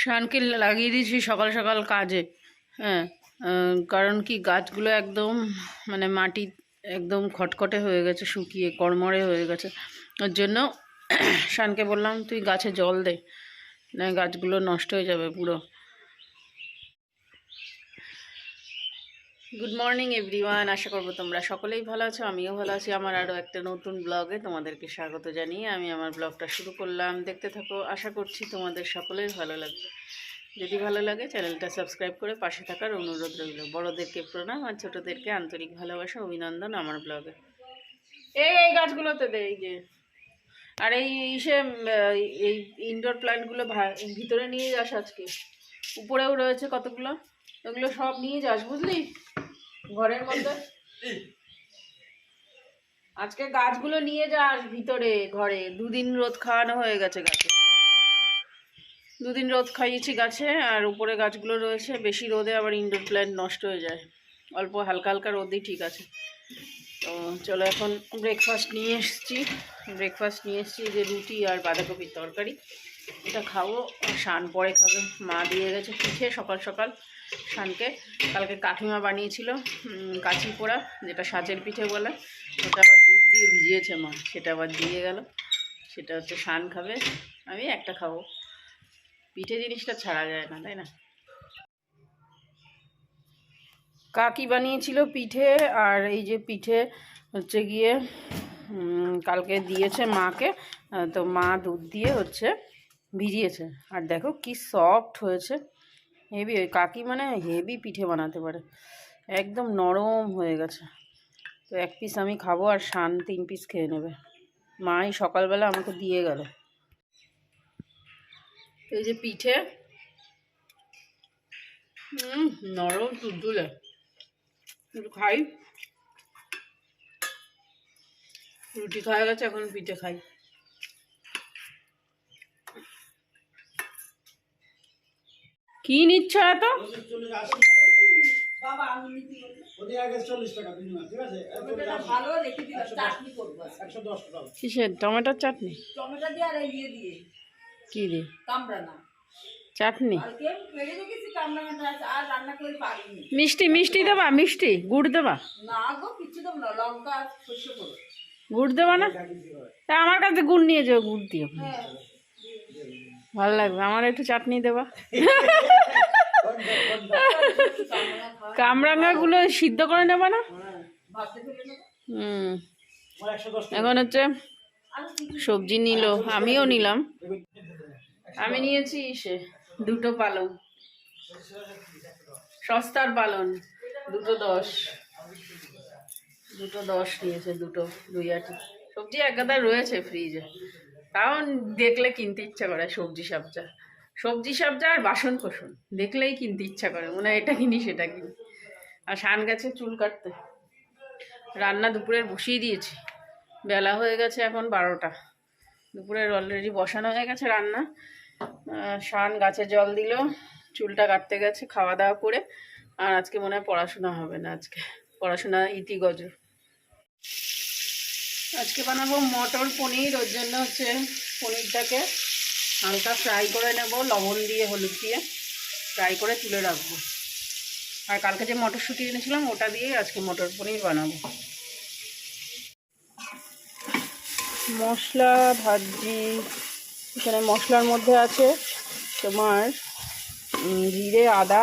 শানকে লাগিয়ে দিয়েছি সকাল সকাল কাজে। হ্যাঁ কারণ কি গাছগুলো একদম মানে মাটি একদম খটখটে হয়ে গেছে, শুকিয়ে কড়মড়ে হয়ে গেছে। ওর জন্য শানকে বললাম, তুই গাছে জল দে, না গাছগুলো নষ্ট হয়ে যাবে পুরো। গুড মর্নিং এভরিওয়ান আশা করব তোমরা সকলেই ভালো আছো আমিও ভালো আছি। আমার আরও একটা নতুন ব্লগে তোমাদেরকে স্বাগত জানিয়ে আমি আমার ব্লগটা শুরু করলাম। দেখতে থাকো আশা করছি তোমাদের সকলেই ভালো লাগবে। যদি ভালো লাগে চ্যানেলটা সাবস্ক্রাইব করে পাশে থাকার অনুরোধ রইল। বড়োদেরকে প্রণাম আর ছোটোদেরকে আন্তরিক ভালোবাসা অভিনন্দন আমার ব্লগে এই এই গাছগুলোতে দে এই যে। আর এই আহ, এই ইনডোর প্ল্যান্টগুলো ভিতরে নিয়ে যাস আজকে। উপরেও রয়েছে কতগুলো? ওগুলো সব নিয়ে যাস বুঝলি? ঘরের মধ্যে? আজকে গাছগুলো নিয়ে যাস ভিতরে, ঘরে। দুদিন রোদ খাওয়ানো হয়ে গেছে গাছে। দুদিন রোদ খাইয়েছি গাছে, আর উপরে গাছগুলো রয়েছে। বেশি রোদে আবার ইনডোর প্ল্যান্ট নষ্ট হয়ে যায়। অল্প হালকা হালকা রোদই ঠিক আছে। তো চলো এখন ব্রেকফাস্ট নিয়ে এসেছি। ব্রেকফাস্ট নিয়ে এসেছি যে রুটি আর বাঁধাকপির তরকারি। এটা খাব শান পরে খাবে। মা দিয়ে গেছে পিঠে সকাল সকাল। শানকে। কালকে কাকিমা বানিয়েছিল কাঁচি পোড়া, যেটা সাজের পিঠে বলে, ওটা আবার দুধ দিয়ে ভিজিয়েছে মা, সেটা আবার দিয়ে গেল। সেটা হচ্ছে শান খাবে, আমি একটা খাব। পিঠে জিনিসটা ছাড়া যায় না, তাই না? কাকি বানিয়েছিল পিঠে, আর এই যে পিঠে হচ্ছে গিয়ে কালকে দিয়েছে মাকে, তো মা দুধ দিয়ে হচ্ছে ভিজিয়েছে। আর দেখো কি সফট হয়েছে। হেভি ওই কাকি মানে হেভি পিঠে বানাতে পারে। একদম নরম হয়ে গেছে। তো এক পিস আমি খাব আর শান তিন পিস খেয়ে নেবে। মাই সকালবেলা আমাকে দিয়ে গেল। এই যে পিঠে। নরম তুলতুলে। খাই। রুটি খাওয়া গেছে, এখন পিঠে খাই। কি নিচ্ছ এত? ওদের আগে চল্লিশ টাকা দিন না ঠিক আছে? একশো দশ। টাকা কিসের? টমেটোর চাটনি? টমেটো দিয়ে আর এই ইয়ে দিয়ে। কি কামড়ানা চাটনি? মিষ্টি মিষ্টি দেবা? মিষ্টি? গুড় দেবা? গুড় দেবা না? তা আমার কাছে গুড় নিয়ে যাও গুড় দিও। হ্যাঁ। ভালো লাগবে আমার একটু চাটনি দেবা। কামরাঙ্গাগুলো সিদ্ধ করে নেবা না? হুম। এখন হচ্ছে সবজি নিল, আমিও নিলাম। আমি নিয়েছি সে দুটো পালং। সস্তার পালন দুটো দশ। দুটো দশ নিয়েছে, দুটো, দুই আটি। সবজি একাদার রয়েছে ফ্রিজে তাও দেখলে কিনতে ইচ্ছা করে, সবজি সবজা সবজি সবজা আর বাসন কোসন, দেখলেই কিনতে ইচ্ছা করে, মনে হয় এটা কিনি, সেটা কিনি। আর শান গেছে চুল কাটতে। রান্না দুপুরের বসিয়ে দিয়েছি। বেলা হয়ে গেছে এখন বারোটা। দুপুরের অলরেডি বসানো হয়ে গেছে রান্না। শান গাছে জল দিল, চুলটা কাটতে গেছে খাওয়া দাওয়া করে। আর আজকে মনে হয় পড়াশোনা হবে না আজকে। পড়াশোনা ইতি গজর আজকে বানাবো মটর পনির, ওর জন্য হচ্ছে পনিরটাকে হালকা ফ্রাই করে নেব, লবণ দিয়ে, হলুদ দিয়ে। ফ্রাই করে তুলে রাখব। আর কালকে যে মটরশুঁটি এনেছিলাম, ওটা দিয়েই আজকে মটর পনির বানাবো। মশলা ভাজি, এখানে মশলার মধ্যে আছে তোমার জিরে, আদা,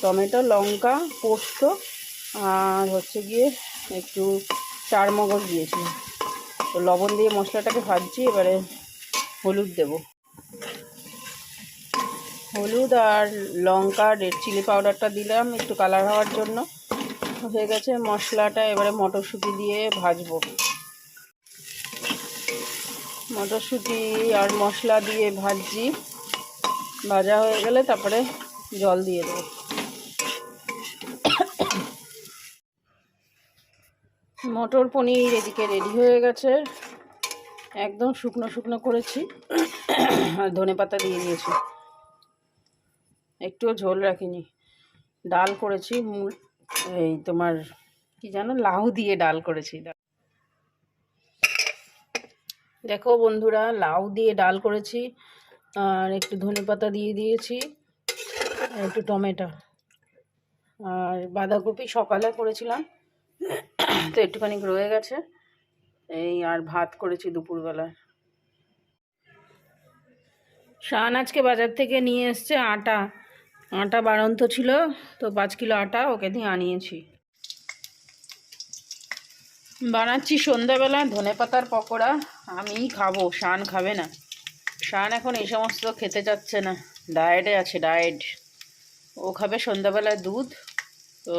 টমেটো, লঙ্কা, পোস্ত, আর হচ্ছে গিয়ে একটু চার মগজ দিয়েছি। তো লবণ দিয়ে মশলাটাকে ভাজছি, এবারে হলুদ দেব। হলুদ আর লঙ্কা রেড চিলি পাউডারটা দিলাম একটু কালার হওয়ার জন্য। হয়ে গেছে মশলাটা এবারে মটরশুঁটি দিয়ে ভাজবো। মটরশুঁটি আর মশলা দিয়ে ভাজি ভাজা হয়ে গেলে তারপরে জল দিয়ে দেবো। মটর পনির এদিকে রেডি হয়ে গেছে। একদম শুকনো শুকনো করেছি। আর ধনে পাতা দিয়ে দিয়েছি। একটুও ঝোল রাখিনি। ডাল করেছি এই তোমার কি জানো, লাউ দিয়ে ডাল করেছি। দেখো বন্ধুরা, লাউ দিয়ে ডাল করেছি, আর একটু ধনে পাতা দিয়ে দিয়েছি একটু টমেটো। আর বাঁধাকপি সকালে করেছিলাম, তো একটুখানি রয়ে গেছে। এই আর ভাত করেছি দুপুরবেলায় শান আজকে বাজার থেকে নিয়ে এসছে আটা। আটা বাড়ন্ত ছিল, তো পাঁচ কিলো আটা ওকে দিয়ে আনিয়েছি। বানাচ্ছি সন্ধ্যাবেলা ধনে পাতার পকোড়া, আমিই খাব, শান খাবে না। শান এখন এই সমস্ত খেতে চাচ্ছে না, ডায়েটে আছে, ডায়েট। ও খাবে সন্ধ্যাবেলায় দুধ, তো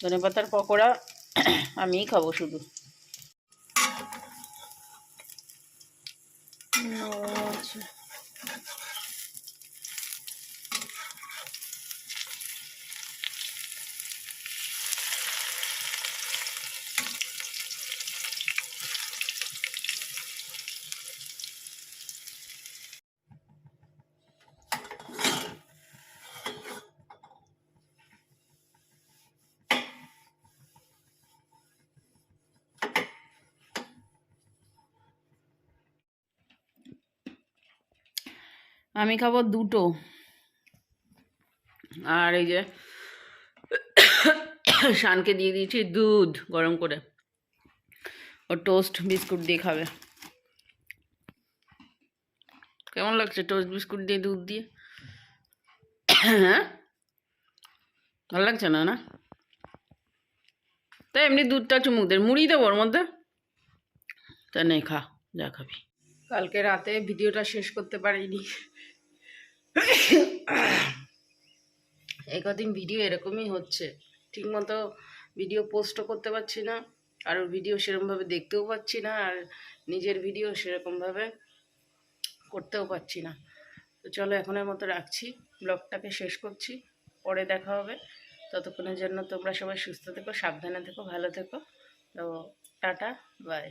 ধনে পাতার পকোড়া আমিই খাব শুধু। আচ্ছা। আমি খাব দুটো। আর এই যে শানকে দিয়ে দিয়েছি দুধ গরম করে। ও টোস্ট বিস্কুট দিয়ে খাবে। কেমন লাগছে টোস্ট বিস্কুট দিয়ে দুধ দিয়ে? হ্যাঁ? ভালো লাগছে না না? তাই এমনি দুধটা চুমুক দে। মুড়ি দেবো ওর মধ্যে? তা নেই, খা, যা খাবি। কালকে রাতে ভিডিওটা শেষ করতে পারিনি। এই কদিন ভিডিও এরকমই হচ্ছে। ঠিকমতো ভিডিও পোস্টও করতে পারছি না, আর ভিডিও সেরকমভাবে দেখতেও পাচ্ছি না, আর নিজের ভিডিও সেরকমভাবে করতেও পারছি না। তো চলো এখনের মতো রাখছি, ব্লগটাকে শেষ করছি, পরে দেখা হবে। ততক্ষণের জন্য তোমরা সবাই সুস্থ থেকো, সাবধানে থেকো, ভালো থেকো। তো টাটা বাই